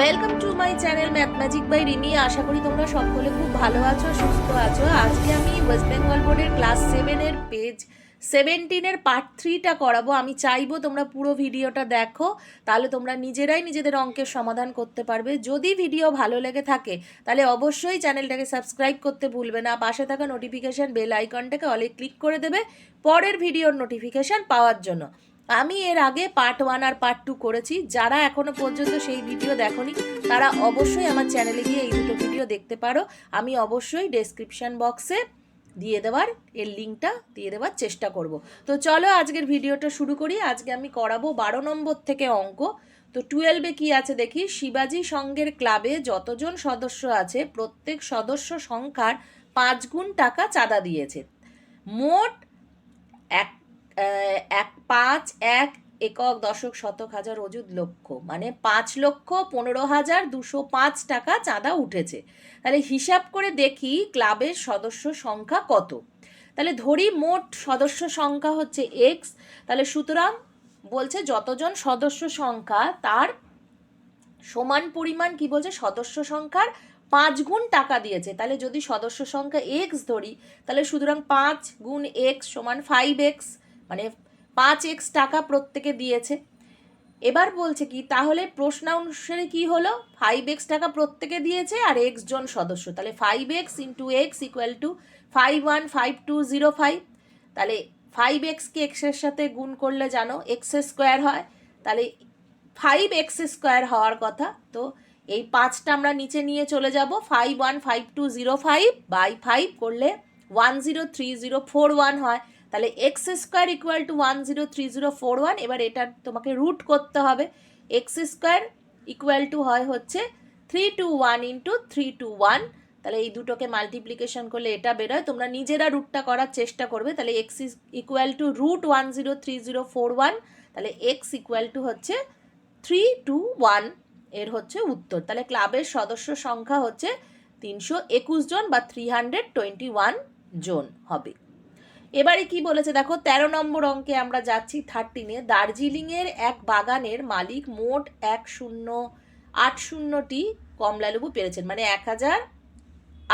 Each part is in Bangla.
Welcome to my channel math magic by Rimi আশা করি তোমরা সকলে খুব ভালো আছো, সুস্থ আছো। আজকে আমি ওয়েস্ট বেঙ্গল বোর্ডের ক্লাস সেভেনের পেজ সেভেন্টিনের পার্ট থ্রিটা করাবো। আমি চাইব তোমরা পুরো ভিডিওটা দেখো, তাহলে তোমরা নিজেরাই নিজেদের অঙ্কের সমাধান করতে পারবে। যদি ভিডিও ভালো লেগে থাকে, তাহলে অবশ্যই চ্যানেলটাকে সাবস্ক্রাইব করতে ভুলবে না। পাশে থাকা নোটিফিকেশান বেল আইকনটাকে অলে ক্লিক করে দেবে, পরের ভিডিওর নোটিফিকেশান পাওয়ার জন্য। আমি এর আগে পার্ট ওয়ান আর পার্ট টু করেছি। যারা এখনও পর্যন্ত সেই ভিডিও দেখোনি, তারা অবশ্যই আমার চ্যানেলে গিয়ে এই দুটো ভিডিও দেখতে পারো। আমি অবশ্যই ডেসক্রিপশন বক্সে দিয়ে দেওয়ার, এর লিঙ্কটা দিয়ে দেওয়ার চেষ্টা করব। তো চলো আজকের ভিডিওটা শুরু করি। আজকে আমি করাবো বারো নম্বর থেকে অঙ্ক। তো টুয়েলভে কি আছে দেখি? শিবাজি সংঘের ক্লাবে যতজন সদস্য আছে, প্রত্যেক সদস্য সংখ্যার পাঁচ গুণ টাকা চাঁদা দিয়েছে। মোট এক এক, পাঁচ, এক একক দশক শতক হাজার অযুত লক্ষ। মানে পাঁচ লক্ষ পনেরো হাজার দুশো পাঁচ টাকা চাঁদা উঠেছে। তাহলে হিসাব করে দেখি ক্লাবের সদস্য সংখ্যা কত। তাহলে ধরি মোট সদস্য সংখ্যা হচ্ছে এক্স তাহলে সুতরাং বলছে যতজন সদস্য সংখ্যা, তার সমান পরিমাণ কি বলছে? সদস্য সংখ্যার পাঁচ গুণ টাকা দিয়েছে। তাহলে যদি সদস্য সংখ্যা এক্স ধরি, তাহলে সুতরাং পাঁচ গুণ এক্স সমান ফাইভ এক্স মানে পাঁচ এক্স টাকা প্রত্যেকে দিয়েছে। এবার বলছে কি, তাহলে প্রশ্ন অনুসারে কি হলো? ফাইভ এক্স টাকা প্রত্যেকে দিয়েছে আর এক্স জন সদস্য। তাহলে five x into x equal to five one five two zero five তাহলে ফাইভ এক্সকে এক্সের সাথে গুণ করলে জানো এক্স স্কোয়ার হয়। তাহলে ফাইভ এক্স স্কোয়ার হওয়ার কথা। তো এই পাঁচটা আমরা নিচে নিয়ে চলে যাব। Five one five two zero five by five করলে one zero three zero four one হয়। তাহলে x square equal to one zero three zero four one এবার এটা তোমাকে রুট করতে হবে। এক্স স্কোয়ার ইকুয়াল টু হয় হচ্ছে three two one into three two one তাহলে এই দুটোকে মাল্টিপ্লিকেশন করলে এটা বেরোয়। তোমরা নিজেরা রুটটা করার চেষ্টা করবে, তাহলে x equal to root one zero three zero four one তাহলে এক্স ইকুয়াল টু হচ্ছে থ্রি টু ওয়ানের হচ্ছে উত্তর। তাহলে ক্লাবের সদস্য সংখ্যা হচ্ছে তিনশো একুশ জন বা থ্রি হান্ড্রেড টোয়েন্টি ওয়ান জন হবে। এবারে কি বলেছে দেখো, তেরো নম্বর অঙ্কে আমরা যাচ্ছি থার্টিনে দার্জিলিংয়ের এক বাগানের মালিক মোট এক শূন্য, আট শূন্যটি কমলালেবু পেরেছেন। মানে এক হাজার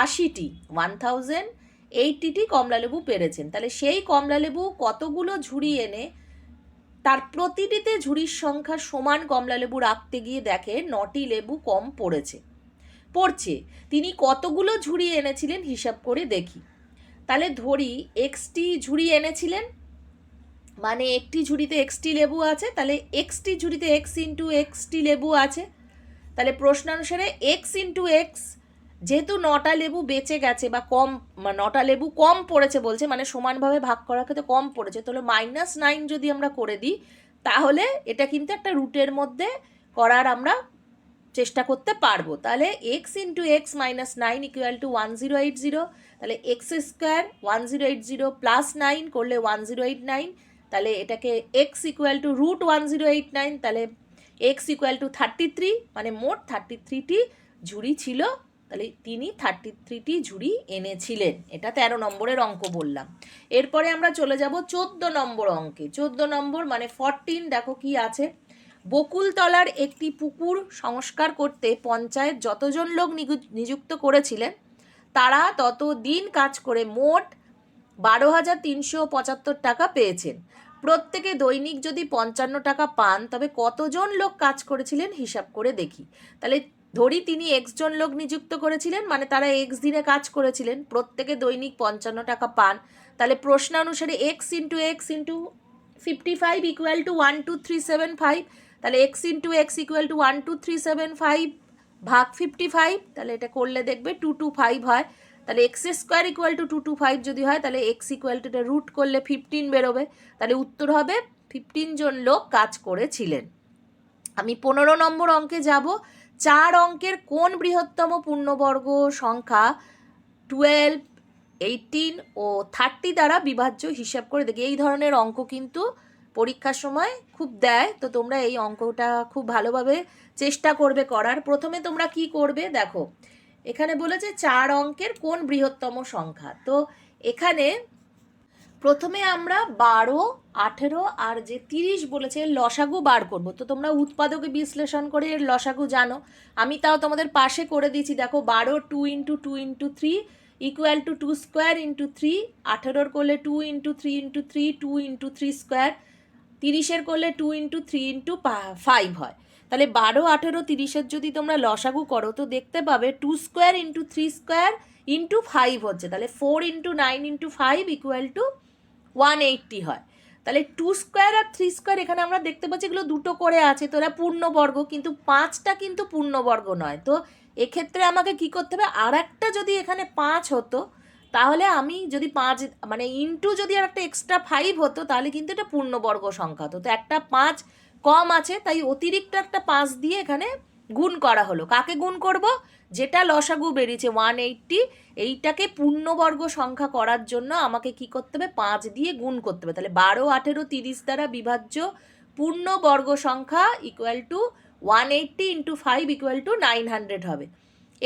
আশিটি ওয়ান থাউজেন্ড এইটিটি কমলালেবু পেরেছেন। তাহলে সেই কমলালেবু কতগুলো ঝুড়ি এনে তার প্রতিটিতে ঝুড়ির সংখ্যা সমান কমলালেবু রাখতে গিয়ে দেখে নটি লেবু কম পড়েছে। পড়ছে। তিনি কতগুলো ঝুড়ি এনেছিলেন হিসাব করে দেখি। তাহলে ধরি এক্সটি ঝুড়ি এনেছিলেন মানে একটি ঝুড়িতে এক্সটি লেবু আছে, তাহলে এক্সটি ঝুড়িতে এক্স ইন্টু এক্সটি লেবু আছে। তাহলে প্রশ্নানুসারে এক্স ইন্টু এক্স যেহেতু নটা লেবু বেঁচে গেছে বা কম মানে নটা লেবু কম পড়েছে বলছে মানে সমানভাবে ভাগ করার ক্ষেত্রে কম পড়েছে, তাহলে মাইনাস নাইন যদি আমরা করে দিই, তাহলে এটা কিন্তু একটা রুটের মধ্যে করার আমরা চেষ্টা করতে পারব। তাহলে x into x minus nine equal to one zero eight zero তাহলে x square one zero eight zero plus nine করলে ওয়ান জিরো এইট নাইন তাহলে এটাকে x equal to root one zero eight nine তাহলে x equal to thirty three মানে মোট থার্টি থ্রিটি ঝুড়ি ছিল, তাহলে তিনি থার্টি থ্রিটি ঝুড়ি এনেছিলেন। এটা তেরো নম্বরের অঙ্ক বললাম। এরপরে আমরা চলে যাব চোদ্দ নম্বর অঙ্কে। চোদ্দ নম্বর মানে ফরটিন দেখো কি আছে। বকুলতলার একটি পুকুর সংস্কার করতে পঞ্চায়েত যতজন লোক নিযুক্ত করেছিলেন, তারা তত দিন কাজ করে মোট বারো হাজার তিনশো পঁচাত্তর টাকা পেয়েছেন। প্রত্যেকে দৈনিক যদি পঞ্চান্ন টাকা পান, তবে কতজন লোক কাজ করেছিলেন হিসাব করে দেখি। তাহলে ধরি তিনি এক্স জন লোক নিযুক্ত করেছিলেন মানে তারা এক্স দিনে কাজ করেছিলেন, প্রত্যেকে দৈনিক পঞ্চান্ন টাকা পান। তাহলে প্রশ্ন অনুসারে x into x into fifty five equal to one two three seven five তাহলে x into x equal to one two three seven five ভাগ ফিফটি ফাইভ তাহলে এটা করলে দেখবে টু টু ফাইভ হয়। তাহলে x square equal to two two five যদি হয়, তাহলে এক্স ইকুয়াল টু এটা রুট করলে ফিফটিন বেরোবে। তাহলে উত্তর হবে ফিফটিন জন লোক কাজ করেছিলেন। আমি পনেরো নম্বর অঙ্কে যাব। চার অঙ্কের কোন বৃহত্তম পূর্ণবর্গ সংখ্যা টুয়েলভ এইটিন ও থার্টি দ্বারা বিভাজ্য হিসাব করে দেখি। এই ধরনের অঙ্ক কিন্তু পরীক্ষার সময় খুব দেয়, তো তোমরা এই অঙ্কটা খুব ভালোভাবে চেষ্টা করবে করার। প্রথমে তোমরা কি করবে দেখো, এখানে বলেছে চার অঙ্কের কোন বৃহত্তম সংখ্যা। তো এখানে প্রথমে আমরা বারো, আঠেরো আর যে তিরিশ বলেছে লসাগু বার করব। তো তোমরা উৎপাদকে বিশ্লেষণ করে এর লসাগু জানো। আমি তাও তোমাদের পাশে করে দিয়েছি। দেখো বারো, two into two into three equal to two square into three. আঠেরোর করলে two into three into three, two into three square. তিরিশের করলে two into three into five হয়। তাহলে বারো, আঠেরো, তিরিশের যদি তোমরা লসাগু করো, তো দেখতে পাবে two square into three square into five হচ্ছে। তাহলে four into nine into five equal to one eighty হয়। তাহলে টু স্কোয়ার আর থ্রি স্কোয়ার এখানে আমরা দেখতে পাচ্ছি এগুলো দুটো করে আছে, তো এরা পূর্ণবর্গ, কিন্তু পাঁচটা কিন্তু পূর্ণবর্গ নয়। তো এক্ষেত্রে আমাকে কি করতে হবে? আর একটা যদি এখানে পাঁচ হতো তাহলে আমি যদি পাঁচ মানে ইন্টু যদি আর একটা এক্সট্রা ফাইভ হতো, তাহলে কিন্তু এটা পূর্ণবর্গ সংখ্যা হতো। তো একটা পাঁচ কম আছে, তাই অতিরিক্ত একটা পাঁচ দিয়ে এখানে গুণ করা হলো। কাকে গুণ করব? যেটা লসাগু বেরিয়েছে ওয়ান এইটটি এইটাকে পূর্ণবর্গ সংখ্যা করার জন্য আমাকে কি করতে হবে? পাঁচ দিয়ে গুণ করতে হবে। তাহলে বারো, আঠেরো, তিরিশ দ্বারা বিভাজ্য পূর্ণবর্গ সংখ্যা equal to one eighty into five equal to nine hundred হবে।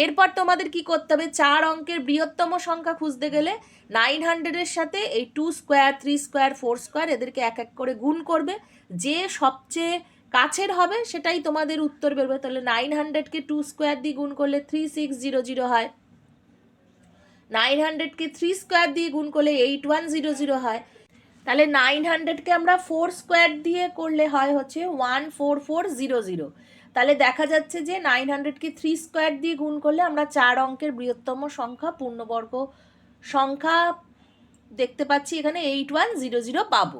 এরপর তোমাদের কি করতে হবে? চার অঙ্কের বৃহত্তম সংখ্যা খুঁজতে গেলে নাইন হান্ড্রেডের সাথে এই two square three square four square এদেরকে এক এক করে গুণ করবে। যে সবচেয়ে কাছের হবে সেটাই তোমাদের উত্তর বেরোবে তাহলে নাইন হান্ড্রেডকে টু স্কোয়ার দিয়ে গুণ করলে থ্রি সিক্স জিরো জিরো হয়। নাইন হান্ড্রেডকে থ্রি স্কোয়ার দিয়ে গুণ করলে এইট ওয়ান জিরো জিরো হয়। তাহলে নাইন হান্ড্রেডকে আমরা ফোর স্কোয়ার দিয়ে করলে হয় হচ্ছে one four four zero zero তাহলে দেখা যাচ্ছে যে নাইন হান্ড্রেডকে থ্রি স্কোয়ার দিয়ে গুণ করলে আমরা চার অঙ্কের বৃহত্তম সংখ্যা, পূর্ণবর্গ সংখ্যা দেখতে পাচ্ছি এখানে এইট ওয়ান জিরো জিরো পাবো।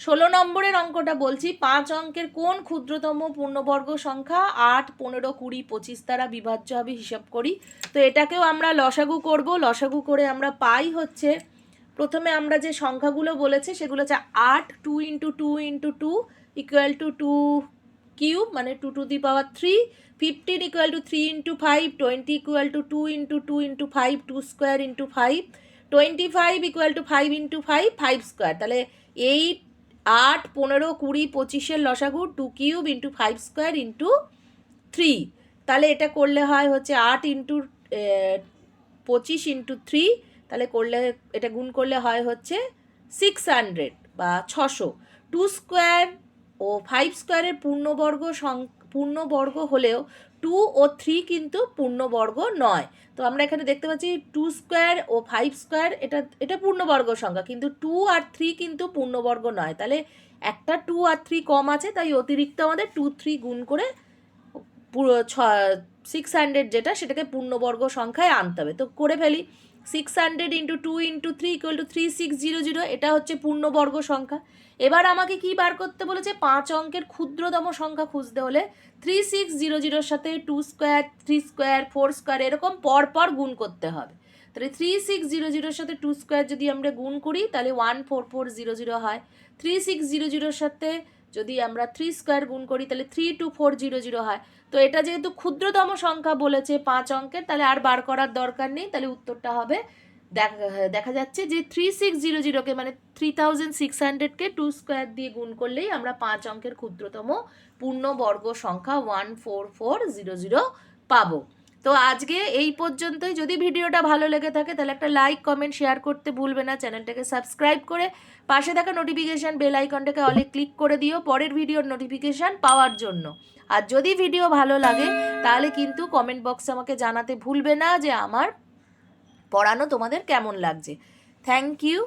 ষোলো নম্বরের অঙ্কটা বলছি, পাঁচ অঙ্কের কোন ক্ষুদ্রতম পূর্ণবর্গ সংখ্যা? আট, পনেরো, কুড়ি, পঁচিশ দ্বারা বিভাজ্য হবে হিসাব করি। তো এটাকেও আমরা লসাগু করব। লসাগু করে আমরা পাই হচ্ছে, প্রথমে আমরা যে সংখ্যাগুলো বলেছে সেগুলো হচ্ছে আট two into two into two equal to two cube মানে two to the power three, fifteen equal to three into five twenty equal to two into two into five two square into five twenty five equal to five into five five square তাহলে এইট আট, পনেরো, কুড়ি, পঁচিশের লসাগু two cube into five square into three তাহলে এটা করলে হয় হচ্ছে আট ইন্টু পঁচিশ ইন্টু থ্রি তাহলে করলে, এটা গুণ করলে হয় হচ্ছে সিক্স হান্ড্রেড বা ছশো। টু স্কোয়ার ও ফাইভ স্কোয়ারের পূর্ণবর্গ সং, পূর্ণবর্গ হলেও টু ও থ্রি কিন্তু পূর্ণবর্গ নয়। তো আমরা এখানে দেখতে পাচ্ছি টু স্কোয়ার ও ফাইভ স্কোয়ার এটা এটা পূর্ণবর্গ সংখ্যা, কিন্তু টু আর থ্রি কিন্তু পূর্ণবর্গ নয়। তাহলে একটা টু আর থ্রি কম আছে, তাই অতিরিক্ত আমাদের টু থ্রি গুণ করে পুরো ছ সিক্স হান্ড্রেড যেটা, সেটাকে পূর্ণবর্গ সংখ্যায় আনতে হবে। তো করে ফেলি। Six hundred into two into three equal to three six zero zero এটা হচ্ছে পূর্ণবর্গ সংখ্যা। এবার আমাকে কি বার করতে বলেছে? পাঁচ অঙ্কের ক্ষুদ্রতম সংখ্যা খুঁজতে হলে থ্রি সিক্স জিরো জিরোর সাথে two square three square four square এরকম পর পর গুণ করতে হবে। তাহলে থ্রি সিক্স জিরো জিরোর সাথে টু স্কোয়ার যদি আমরা গুণ করি, তাহলে one four four zero zero হয়। থ্রি সিক্স জিরো জিরোর সাথে যদি আমরা থ্রি স্কোয়ার গুণ করি, তাহলে three two four zero zero হয়। তো এটা যেহেতু ক্ষুদ্রতম সংখ্যা বলেছে পাঁচ অঙ্কের, তাহলে আর বার করার দরকার নেই। তাহলে উত্তরটা হবে, দেখা দেখা যাচ্ছে যে থ্রি সিক্স জিরো জিরোকে মানে থ্রি থাউজেন্ড সিক্স হান্ড্রেডকে টু স্কোয়ার দিয়ে গুণ করলেই আমরা পাঁচ অঙ্কের ক্ষুদ্রতম পূর্ণবর্গ সংখ্যা one four four zero zero পাবো। তো আজকে এই পর্যন্তই। যদি ভিডিওটা ভালো লেগে থাকে, তাহলে একটা লাইক কমেন্ট শেয়ার করতে ভুলবে না। চ্যানেলটাকে সাবস্ক্রাইব করে পাশে থাকা নোটিফিকেশান বেল আইকনটাকে অলে ক্লিক করে দিও পরের ভিডিওর নোটিফিকেশান পাওয়ার জন্য। আর যদি ভিডিও ভালো লাগে, তাহলে কিন্তু কমেন্ট বক্সে আমাকে জানাতে ভুলবে না যে আমার পড়ানো তোমাদের কেমন লাগছে। Thank you